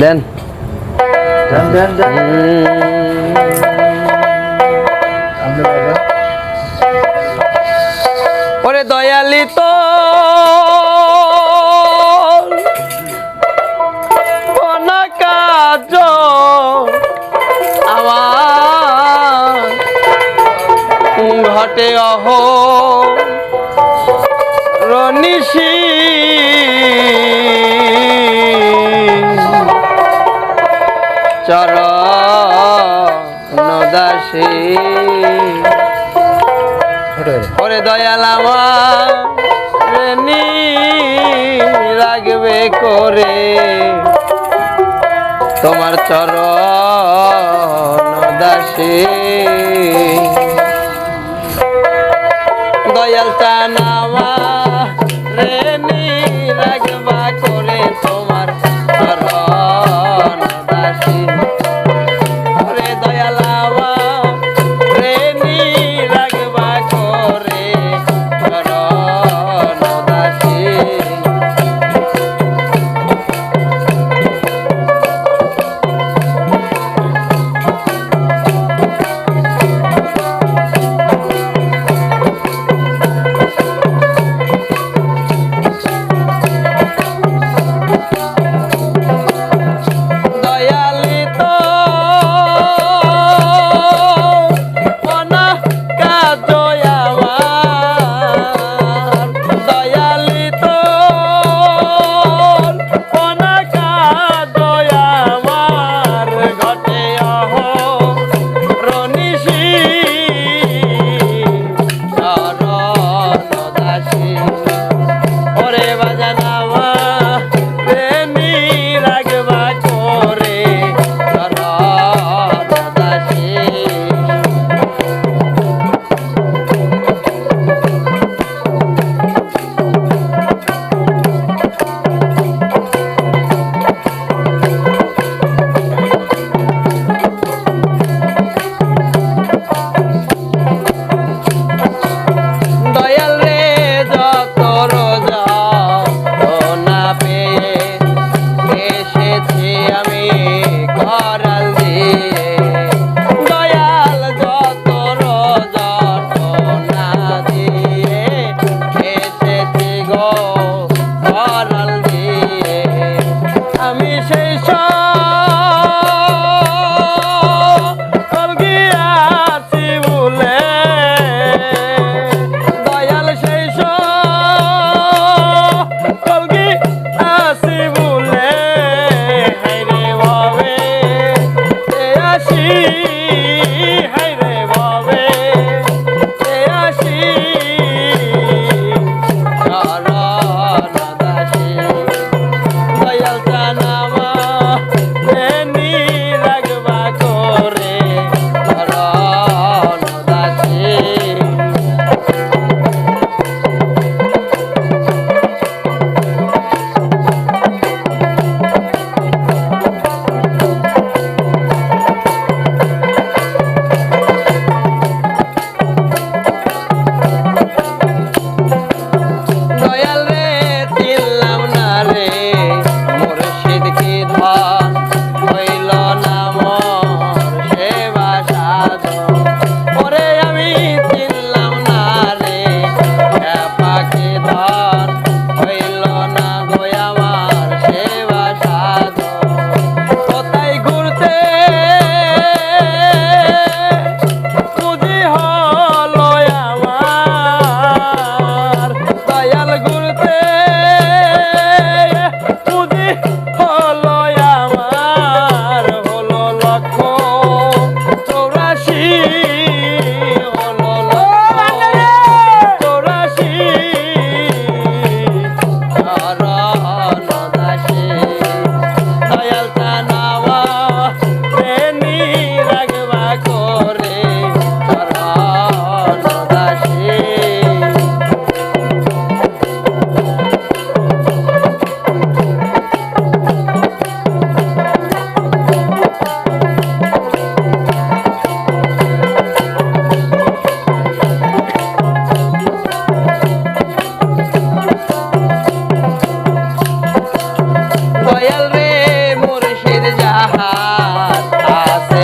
দেন hmm. ওরে দয়ালি তো ঘটে অহ রনিশী চরণ দাসী। ওরে দয়াল আমার রাখবে করে। তোমার চরণ দাসী। দয়াল তা নামা আছে